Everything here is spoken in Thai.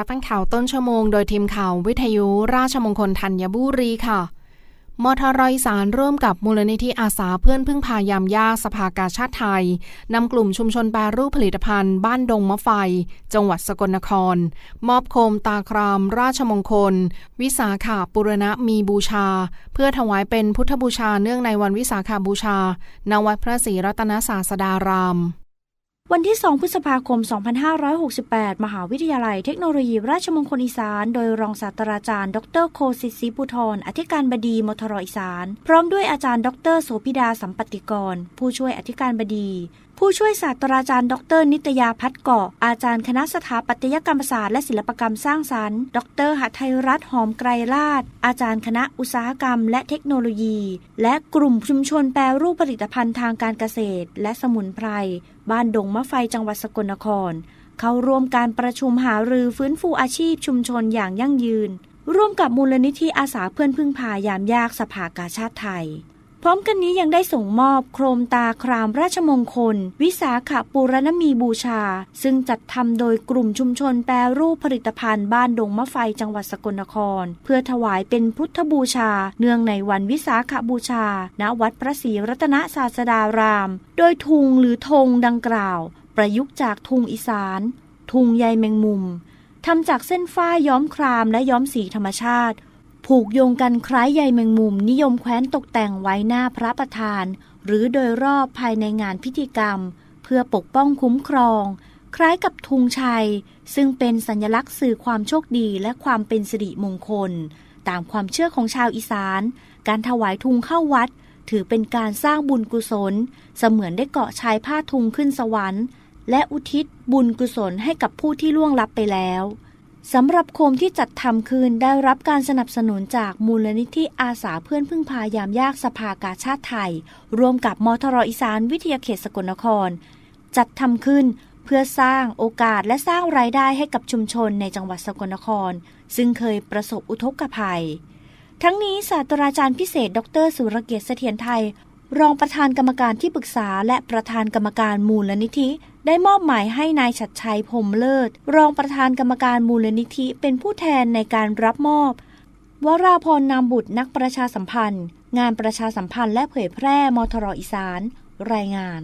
รับฟังข่าวต้นชั่วโมงโดยทีมข่าววิทยุราชมงคลธัญบุรีค่ะ มทรอีสานร่วมกับมูลนิธิอาสาเพื่อนพึ่งพายามยากสภากาชาติไทย นำกลุ่มชุมชนแปรรูปผลิตภัณฑ์บ้านดงมะไฟ จังหวัดสกลนคร มอบโคมตาคราม ราชมงคล วิสาขาปุรณะมีบูชา เพื่อถวายเป็นพุทธบูชาเนื่องในวันวิสาขาบูชาณวัดพระศรีรัตนศาสดาราม วันที่ 2 พฤษภาคม 2568 มหาวิทยาลัยเทคโนโลยีราชมงคลอีสาน โดยรองศาสตราจารย์ ดรโคสิศิปุทร อธิการบดีมทรอีสาน พร้อมด้วยอาจารย์ ดรโสพิดาสัมปติกร ผู้ช่วยอธิการบดี ผู้ช่วยศาสตราจารย์ ดร นิตยาพัฒเกาะอาจารย์คณะสถาปัตยกรรมศาสตร์และศิลปกรรมสร้างสรรค์ ดรหัตถยรัตน์หอมไกรลาดอาจารย์คณะอุตสาหกรรม และเทคโนโลยี และกลุ่มชุมชนแปรรูปผลิตภัณฑ์ทางการเกษตร และสมุนไพร บ้านดงมะไฟจังหวัดสกลนคร เข้าร่วมการประชุมหารือฟื้นฟูอาชีพชุมชนอย่างยั่งยืน ร่วมกับมูลนิธิอาสาเพื่อนพึ่งพายามยากสภากาชาติไทย พร้อมกันนี้ยังได้ส่งมอบโครมตาครามราชมงคล วิสาขปูรณมีบูชา ซึ่งจัดทำโดยกลุ่มชุมชนแปรรูปผลิตภัณฑ์บ้านดงมะไฟจังหวัดสกลนคร เพื่อถวายเป็นพุทธบูชา เนื่องในวันวิสาขบูชา ณวัดพระศรีรัตนศาสดาราม โดยทุงหรือธงดังกล่าว ประยุกต์จากทุงอีสาน ทุงใยแมงมุมทำจากเส้นฝ้ายย้อมครามและย้อมสีธรรมชาติ ผูกโยงกันคล้ายใยแมงมุมนิยมแคว้นตกแต่งไว้หน้าพระประธาน หรือโดยรอบภายในงานพิธีกรรม เพื่อปกป้องคุ้มครอง คล้ายกับธงชัย ซึ่งเป็นสัญลักษณ์สื่อความโชคดีและความเป็นสิริมงคล ตามความเชื่อของชาวอีสาน การถวายทุงเข้าวัด ถือเป็นการสร้างบุญกุศล เสมือนได้เกาะชายผ้าทุงขึ้นสวรรค์ และอุทิศบุญกุศลให้กับผู้ที่ล่วงลับไปแล้ว สำหรับโคมที่จัดทำขึ้นได้รับการสนับสนุนจากมูลนิธิอาสาเพื่อนพึ่งพายามยากสภากาชาติไทย ร่วมกับมทรอีสานวิทยาเขตสกลนคร จัดทำขึ้นเพื่อสร้างโอกาสและสร้างรายได้ให้กับชุมชนในจังหวัดสกลนคร ซึ่งเคยประสบอุทกภัย ทั้งนี้ศาสตราจารย์พิเศษ ดร สุรเกียรติเสถียรไทย รองประธานกรรมการที่ปรึกษาและประธานกรรมการมูลนิธิ ได้มอบหมายให้นายชัดชัยพรมเลิศ รองประธานกรรมการมูลนิธิเป็นผู้แทนในการรับมอบ วราพรนามบุตรนักประชาสัมพันธ์ งานประชาสัมพันธ์และเผยแพร่มทรอีสาน รายงาน